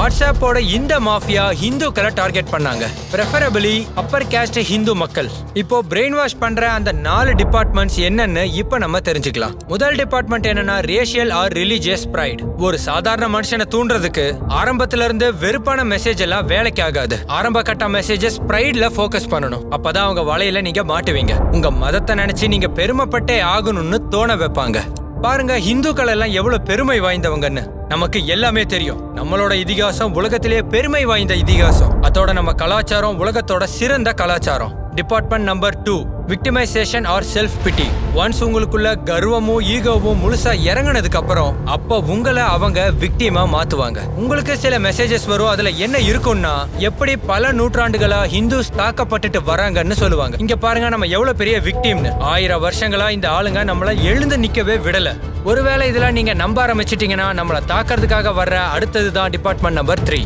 வாட்ஸ்அப்போட இந்த மாஃபியா ஹிந்துக்களை டார்கெட் பண்ணாங்க. ப்ரெஃபரபிளி அப்பர் கேஸ்ட் ஹிந்து மக்கள். இப்போ பிரெயின் வாஷ் பண்ற அந்த நாலு டிபார்ட்மெண்ட்ஸ் என்னன்னு இப்போ நம்ம தெரிஞ்சுக்கலாம். முதல் டிபார்ட்மெண்ட் என்னன்னா ரேஷியல் ஆர் ரிலீஜியஸ் ப்ரைட் ஒரு சாதாரண மனுஷனை தூண்டுறதுக்கு ஆரம்பத்துல இருந்து வெறுப்பான மெசேஜ் எல்லாம் வேலைக்கு ஆகாது. ஆரம்ப கட்ட மெசேஜஸ் ப்ரைட்ல ஃபோக்கஸ் பண்ணணும். அப்பதான் அவங்க வலையில நீங்க மாட்டுவீங்க. உங்க மதத்தை நினைச்சு நீங்க பெருமைப்பட்டே ஆகணும்னு தோண வைப்பாங்க. பாருங்க இந்துக்கள் எல்லாம் எவ்வளவு பெருமை வாய்ந்தவங்கன்னு. நமக்கு எல்லாமே தெரியும். நம்மளோட இதிகாசம் உலகத்திலேயே பெருமை வாய்ந்த இதிகாசம். அதோட நம்ம கலாச்சாரம் உலகத்தோட சிறந்த கலாச்சாரம். Department number two victimization or self pity once உங்களுக்குள்ள கர்வமும் ஈகோவும் முழுசா இறங்கினதுக்கு அப்புறம் அப்ப உங்களை அவங்க விக்டிமா மாத்துவாங்க. உங்களுக்கு சில மெசேஜஸ் வரும் அதுல என்ன இருக்கும்னா எப்படி பல நூற்றாண்டுகளா ஹிந்துஸ் தாக்கப்பட்டுட்டு வராங்கன்னு சொல்லுவாங்க. இங்க பாருங்க நம்ம எவ்வளவு பெரிய விக்டிம்னு ஆயிரம் வருஷங்களா இந்த ஆளுங்க நம்மள எழுந்து நிக்கவே விடல. ஒருவேளை இதெல்லாம் நீங்க நம்ப ஆரம்பிச்சிட்டீங்கன்னா நம்மளை தாக்கிறதுக்காக வர்ற அடுத்தது தான் department number three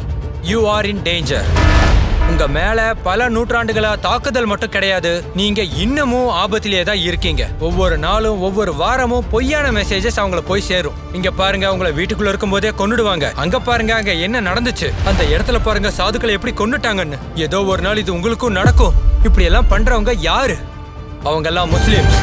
you are in danger உங்க மேல பல நூற்றாண்டுகளா தாக்குதல் மட்டும் கிடையாது. நீங்க இன்னமும் ஆபத்திலேயே தான் இருக்கீங்க. ஒவ்வொரு நாளும் ஒவ்வொரு வாரமும் பொய்யான மெசேஜஸ் அவங்கள போய் சேரும். இங்க பாருங்க அவங்கள வீட்டுக்குள்ள இருக்கும் போதே கொன்னுடுவாங்க. அங்க பாருங்க அங்க என்ன நடந்துச்சு? அந்த இடத்துல பாருங்க சாதுக்களை எப்படி கொன்னுட்டாங்கன்னு. ஏதோ ஒரு நாள் இது உங்களுக்கும் நடக்கும். இப்படி எல்லாம் பண்றவங்க யாரு? அவங்க எல்லாம் முஸ்லிம்ஸ்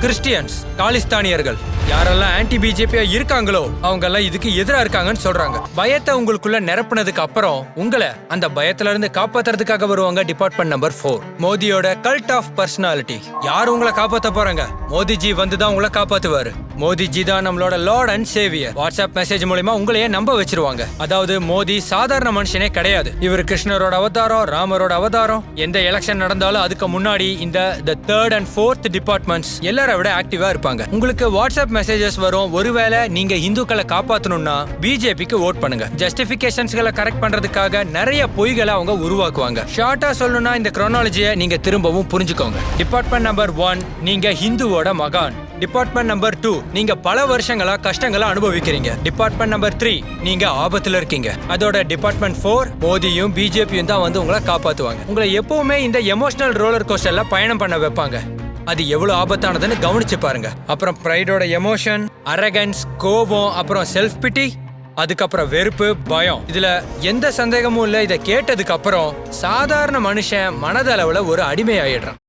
கிறிஸ்டியன்ஸ் காலிஸ்தானியர்கள். யாரெல்லாம் ஆன்டி பிஜேபியா இருக்காங்களோ அவங்க எல்லாம் இதுக்கு எதிரா இருக்காங்கன்னு சொல்றாங்க. பயத்தை உங்களுக்குள்ள நிரப்புனதுக்கு அப்புறம் உங்களை அந்த பயத்துல இருந்து காப்பாத்துறதுக்காக வருவாங்க டிபார்ட்மெண்ட் நம்பர் ஃபோர் மோதியோட கல்ட் ஆஃப் பர்சனாலிட்டி யார் உங்களை காப்பாத்த போறாங்க? மோதிஜி வந்து தான் உங்களை காப்பாத்துவாரு. மோதிஜி தான் நம்மளோட lord and saviour WhatsApp message மூலயமா உங்களையே நம்ப வச்சிருவாங்க. அதாவது மோதி சாதாரண மனுஷனே கிடையாது. இவர் கிருஷ்ணரோட அவதாரம் ராமரோட அவதாரம். எந்த எலெக்ஷன் நடந்தாலும் அதுக்கு முன்னாடி இந்த the third and fourth departments எல்லாரை விட ஆக்டிவா இருப்பாங்க. உங்களுக்கு வாட்ஸ்அப் மெசேஜஸ் வரும். ஒருவேளை நீங்க இந்துக்களை காப்பாத்தணும்னா பிஜேபிக்கு ஓட் பண்ணுங்க. ஜஸ்டிபிகேஷன்ஸ்களை கரெக்ட் பண்றதுக்காக நிறைய பொய்களை அவங்க உருவாக்குவாங்க. ஷார்ட்டா சொல்லணும்னா இந்த chronology-ய நீங்க திரும்பவும் புரிஞ்சுக்கோங்க. டிபார்ட்மெண்ட் நம்பர் ஒன் நீங்க ஹிந்துவோட மகான். டிபார்ட்மெண்ட் நம்பர் டூ நீங்க பல வருஷங்களா கஷ்டங்களை அனுபவிக்கிறீங்க. டிபார்ட்மெண்ட் நம்பர் த்ரீ நீங்க ஆபத்துல இருக்கீங்க. அதோட டிபார்ட்மெண்ட் ஃபோர் மோதியும் பிஜேபியும் தான் வந்து உங்களை காப்பாத்துவாங்க. உங்களை எப்பவுமே இந்த எமோஷனல் ரோலர் கோஸ்டர்ல பயணம் பண்ண வைப்பாங்க. அது எவ்வளவு ஆபத்தானதுன்னு கவனிச்சு பாருங்க. அப்புறம் ப்ரைடோட எமோஷன் அரகன்ஸ் கோபம் அப்புறம் செல்ஃப் பிட்டி அதுக்கப்புறம் வெறுப்பு பயம். இதுல எந்த சந்தேகமும் இல்ல. இதை கேட்டதுக்கு அப்புறம் சாதாரண மனுஷன் மனதளவுல ஒரு அடிமை ஆயிடுறான்